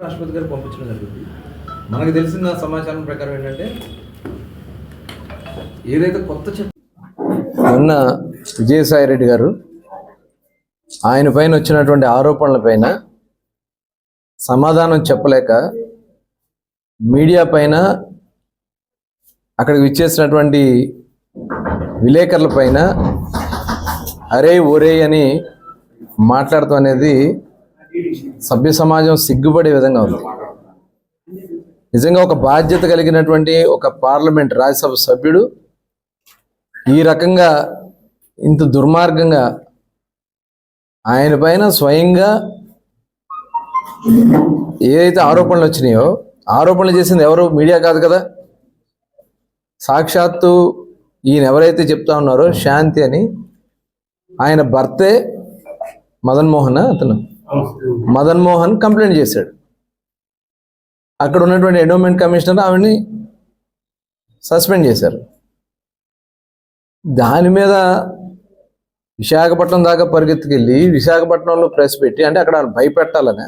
రాష్ట్రపతి గారు పంపించడం జరిగింది మనకు తెలిసిన సమాచారం ప్రకారం ఏంటంటే ఏదైతే కొత్త చట్టం విజయసాయి రెడ్డి గారు ఆయన పైన వచ్చినటువంటి ఆరోపణల పైన సమాధానం చెప్పలేక మీడియా పైన అక్కడికి విచ్చేసినటువంటి విలేకరుల పైన అరే ఒరే అని మాట్లాడటం అనేది సభ్య సమాజం సిగ్గుపడే విధంగా ఉంది. నిజంగా ఒక బాధ్యత కలిగినటువంటి ఒక పార్లమెంట్ రాజ్యసభ సభ్యుడు ఈ రకంగా ఇంత దుర్మార్గంగా ఆయన పైన స్వయంగా ఏదైతే ఆరోపణలు వచ్చినాయో ఆరోపణలు చేసింది ఎవరు? మీడియా కాదు కదా. సాక్షాత్తు ఈయన ఎవరైతే చెప్తా ఉన్నారో శాంతి అని ఆయన భర్తే మదన్మోహన్ అతను. మదన్ మోహన్ కంప్లైంట్ చేశాడు. అక్కడ ఉన్నటువంటి ఎండోమెంట్ కమిషనర్ ఆవిడని సస్పెండ్ చేశారు. దాని మీద విశాఖపట్నం దాకా పరిగెత్తుకెళ్ళి విశాఖపట్నంలో ప్రెస్ పెట్టి అంటే అక్కడ భయపెట్టాలనే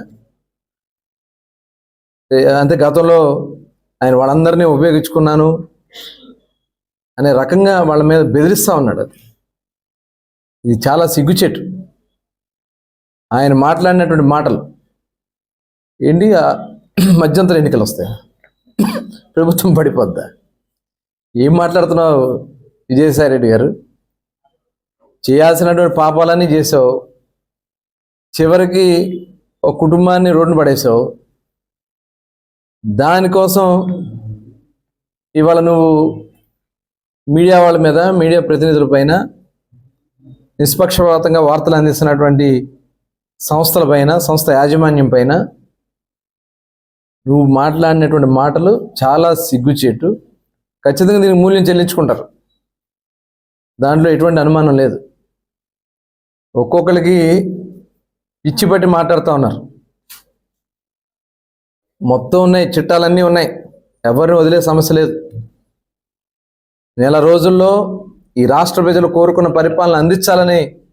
అంటే గతంలో ఆయన వాళ్ళందరినీ ఉపయోగించుకున్నాను అనే రకంగా వాళ్ళ మీద బెదిరిస్తా ఉన్నాడు అది. ఇది చాలా సిగ్గుచెట్టు. ఆయన మాట్లాడినటువంటి మాటలు ఏంటి మధ్యంతర ఎన్నికలు వస్తాయి. ప్రభుత్వం పడిపోద్దా? ఏం మాట్లాడుతున్నావు విజయసాయి రెడ్డి గారు? చేయాల్సినటువంటి పాపాలన్నీ చేసావు. చివరికి ఒక కుటుంబాన్ని రోడ్డున పడేసావు. దానికోసం ఇవాళ నువ్వు మీడియా వాళ్ళ మీద మీడియా ప్రతినిధుల పైన నిష్పక్షపాతంగా వార్తలు అందిస్తున్నటువంటి సంస్థల పైన సంస్థ యాజమాన్యం పైన నువ్వు మాట్లాడినటువంటి మాటలు చాలా సిగ్గుచేటు. ఖచ్చితంగా దీనికి మూల్యం చెల్లించుకుంటారు. దాంట్లో ఎటువంటి అనుమానం లేదు. ఒక్కొక్కరికి పిచ్చి పట్టి మాట్లాడుతూ ఉన్నారు. మొత్తం ఉన్నాయి చిట్టాలన్నీ ఉన్నాయి. ఎవరిని వదిలే సమస్య లేదు. నెల రోజుల్లో ఈ రాష్ట్ర ప్రజలు కోరుకున్న పరిపాలన అందించాలని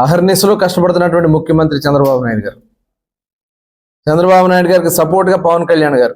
అహర్నిశలో కష్టపడుతున్నటువంటి ముఖ్యమంత్రి చంద్రబాబు నాయుడు గారు. చంద్రబాబు నాయుడు గారికి సపోర్ట్గా పవన్ కళ్యాణ్ గారు.